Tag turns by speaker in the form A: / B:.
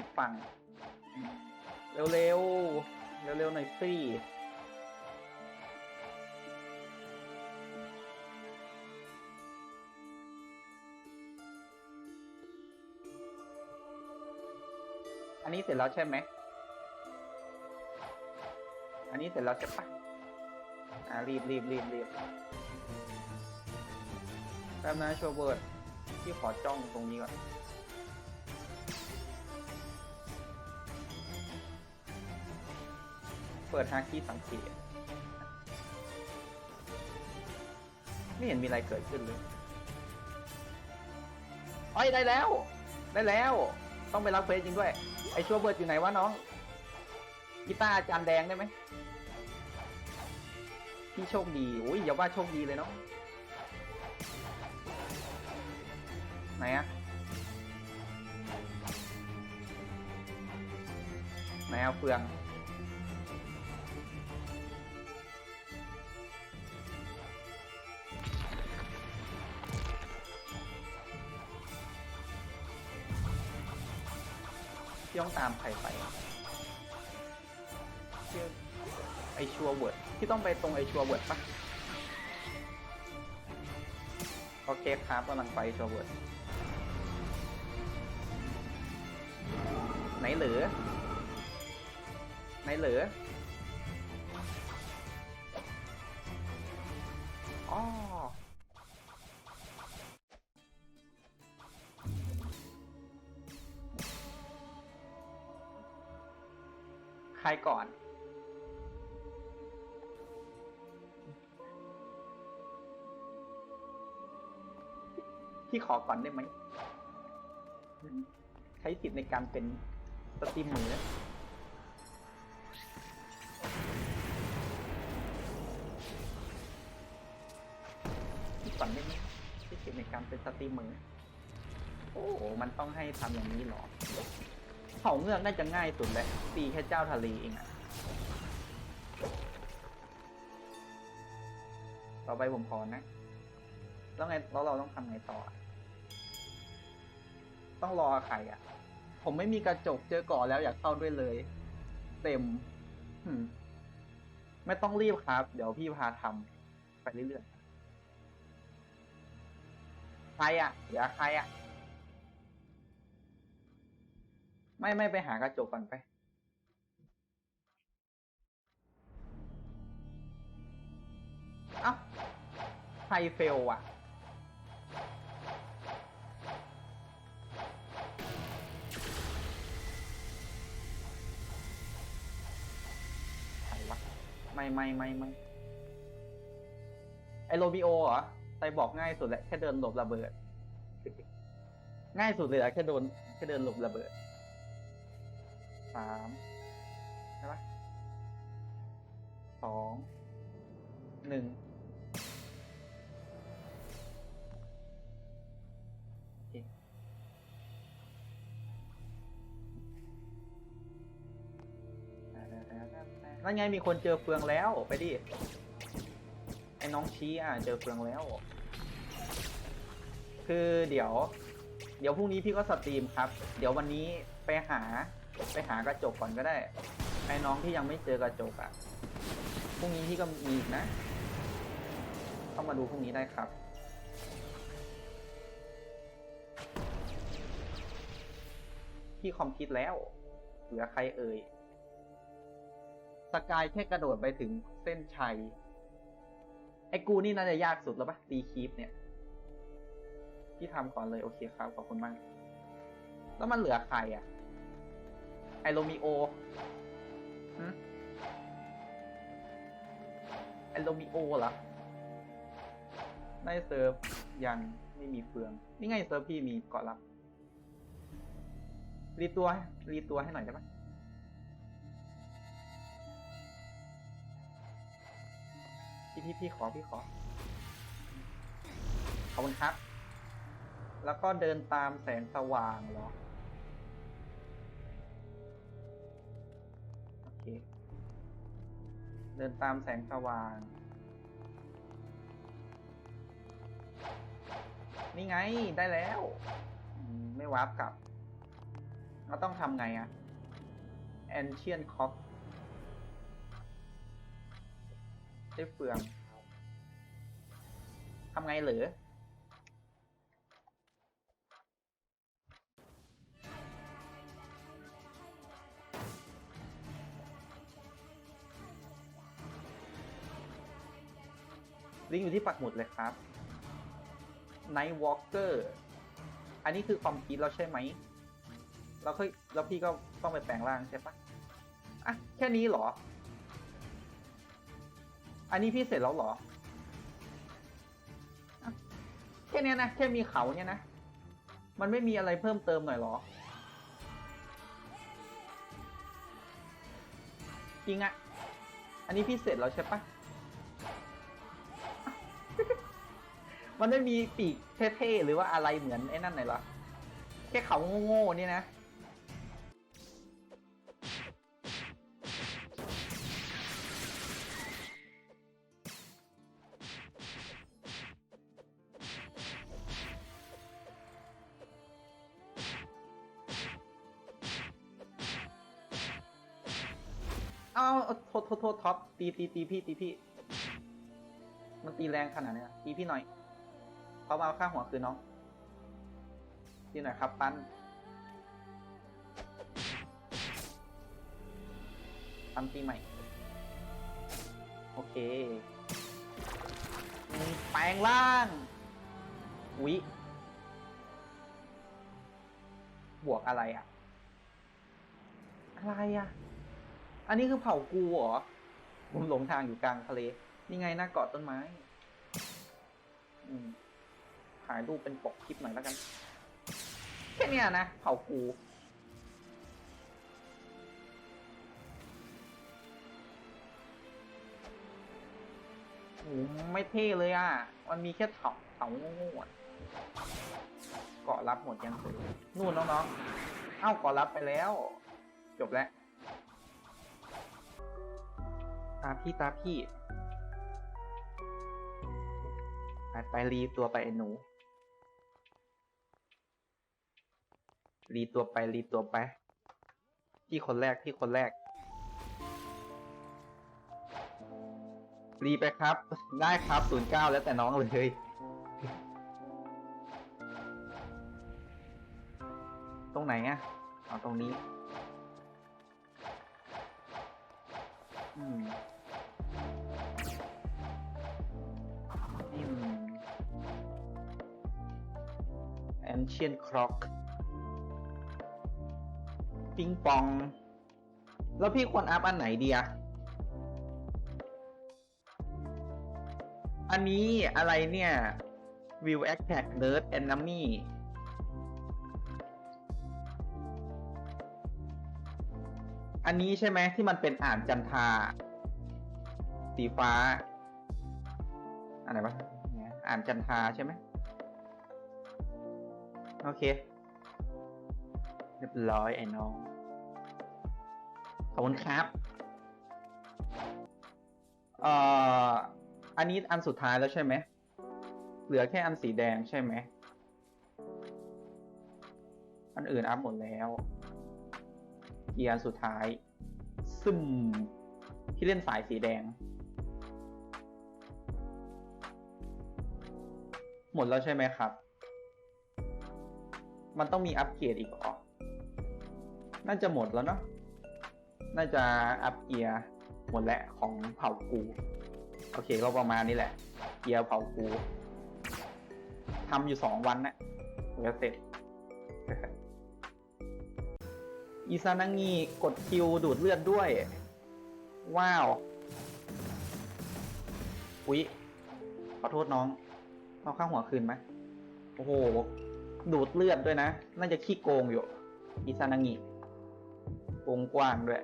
A: ผิดฝั่ง เร็วเร็วเร็วเร็วๆหน่อยสิอันนี้เสร็จแล้วใช่ไหม อันนี้เสร็จแล้วใช่ปะอ่ารีบรีบรีบรีบแป๊บนะโชว์เบิร์ดที่ขอจ้องตรงนี้ก่อน เปิดฮาคีสังเกต ไม่เห็นมีอะไรเกิดขึ้นเลยเอ้ยได้แล้ว ได้แล้ว ต้องไปรับเควสจริงด้วย ไอชัวเบิร์ดอยู่ไหนวะน้องกีตาร์อาจานแดงได้ไหมพี่โชคดีโอ้ยอย่าว่าโชคดีเลยเนาะไหนอะไหนเอาเฟือง พี่ต้องตามใครไปชื่อไอชัวเวิร์ดพี่ต้องไปตรงไอชัวเวิร์ดปะโอเคครับกำลังไปชัวเวิร์ดไหนเหลือไหนเหลืออ๋อ ใครก่อน พี่ขอก่อนได้ไหม ใช้สิทธิ์ในการเป็นสตรีมเมอร์พี่ก่อนได้ไหมใช้สิทธิ์ในการเป็นสตรีมเมอร์โอ้โหมันต้องให้ทำอย่างนี้หรอ เผาเงือกน่าจะง่ายสุดเลยตีแค่เจ้าทะเลเองอะต่อไปผมขอนะ แล้วไงแล้วเราต้องทำไงต่อ ต้องรอใครอะผมไม่มีกระจกเจอก่อนแล้วอยากเข้าด้วยเลย เต็มหืมไม่ต้องรีบครับ เดี๋ยวพี่พาทำไปเรื่อยๆ ใครอะอย่าใครอะ ไม่ไม่ไปหากระจกก่อนไป เอ้าใครเฟลอะ ใครวะ ไม่ไม่ไม่ไม่ไอโรบิโอเหรอไซบอกง่ายสุดแหละแค่เดินหลบระเบิด ง่ายสุดเลยอะแค่โดนแค่เดินหลบระเบิด สามใช่ปะสองหนึ่งนั่นไงมีคนเจอเฟืองแล้วไปดิ ไอ้น้องชี้อะเจอเฟืองแล้ว คือเดี๋ยว เดี๋ยวพรุ่งนี้พี่ก็สตรีมครับ เดี๋ยววันนี้ไปหา ไปหากระจกก่อนก็ได้ไอ้น้องที่ยังไม่เจอกระจกอะพรุ่งนี้พี่ก็มีอีกนะต้องมาดูพรุ่งนี้ได้ครับพี่คอมพิวต์แล้ว เหลือใครเอ่ยสกายแค่กระโดดไปถึงเส้นชัย ไอ้กูนี่น่าจะยากสุดแล้วปะตีคีปเนี่ยพี่ทำก่อนเลยโอเคครับ ขอบคุณมาก แล้วมันเหลือใครอะ ไอโรมิโอไอโรมิโอเหรอได้เซิร์ฟยังไม่มีเฟือง นี่ไงเซิร์ฟพี่มีเกาะรับ รีตัว รีตัวให้หน่อยได้ไหมพี่พี่พี่ขอพี่ขอ ขอบคุณครับ แล้วก็เดินตามแสงสว่างเหรอ เดินตามแสงสว่าง นี่ไงได้แล้ว ไม่วาร์ปกลับ เราต้องทำไงอะ ancient cock ได้เฟืองทำไงเหรือ ลิงก์อยู่ที่ปักหมุดเลยครับ Night Walker อันนี้คือความคิดเราใช่ไหมเราเคยแล้วพี่ก็ต้องไปแปลงร่างใช่ปะอะแค่นี้เหรอ อันนี้พี่เสร็จแล้วเหรอแค่นี้นะแค่มีเขาเนี่ยนะ มันไม่มีอะไรเพิ่มเติมหน่อยเหรอ จริงอะอันนี้พี่เสร็จแล้วใช่ปะ มันไม่มีปีกเท่ๆหรือว่าอะไรเหมือนไอ้นั่นหน่อยเหรอแค่เขาโง่ๆนี่นะเอาโทษโทษโทษท็อปตีตีตีพี่ตีพี่ มันตีแรงขนาดนี้ตีพี่หน่อย เขามาเอาค่าหัวคืนน้องตีหน่อยครับปั้นปั้นตีใหม่ โอเคแปลงร่างวิบวกอะไรอะ อะไรอะ อันนี้คือเผ่ากูเหรอผมหลงทางอยู่กลางทะเล นี่ไงหน้าเกาะต้นไม้ อืม ถ่ายรูปเป็นปกคลิปหน่อยแล้วกัน แค่เนี้ยนะเผากูโอ้ไม่เท่เลยอะ มันมีแค่เถาเถาโง่ๆอะเกาะรับหมดยังนู่นน้องๆ เอ้าเกาะรับไปแล้ว จบแล้ว ตาพี่ตาพี่ ไปไปรีตัวไปไอ้หนู รีตัวไปรีตัวไปพี่คนแรกพี่คนแรก รีไปครับ ได้ครับศูนย์เก้าแล้วแต่น้องเลยตรงไหนอะเอาตรงนี้ อืมอืม ancient clock ปิงปอง แล้วพี่ควรอัพอันไหนดีอะอันนี้อะไรเนี่ย view attack nerd enemy อันนี้ใช่ไหมที่มันเป็นอ่านจันทา สีฟ้า อะไรวะอ่านจันทาใช่ไหมโอเค เรียบร้อยไอ้น้อง ขอบคุณครับเอ่ออันนี้อันสุดท้ายแล้วใช่ไหม เหลือแค่อันสีแดงใช่ไหม อันอื่นอัพหมดแล้วเกียร์อันสุดท้าย ซึมที่เล่นสายสีแดง หมดแล้วใช่ไหมครับ มันต้องมีอัปเกรดอีกเหรอน่าจะหมดแล้วเนาะ น่าจะอัพเกียร์หมดแล้วของเผ่ากู โอเคก็ประมาณนี้แหละ เกียร์เผ่ากูทำอยู่สองวันนะถึงจะเสร็จอีซานางีกดคิวดูดเลือดด้วย ว้าว อุ๊ย ขอโทษน้องเอาข้างหัวคืนไหมโอ้โห ดูดเลือดด้วยนะ น่าจะขี้โกงอยู่ อีซานางิโกงกว้างด้วย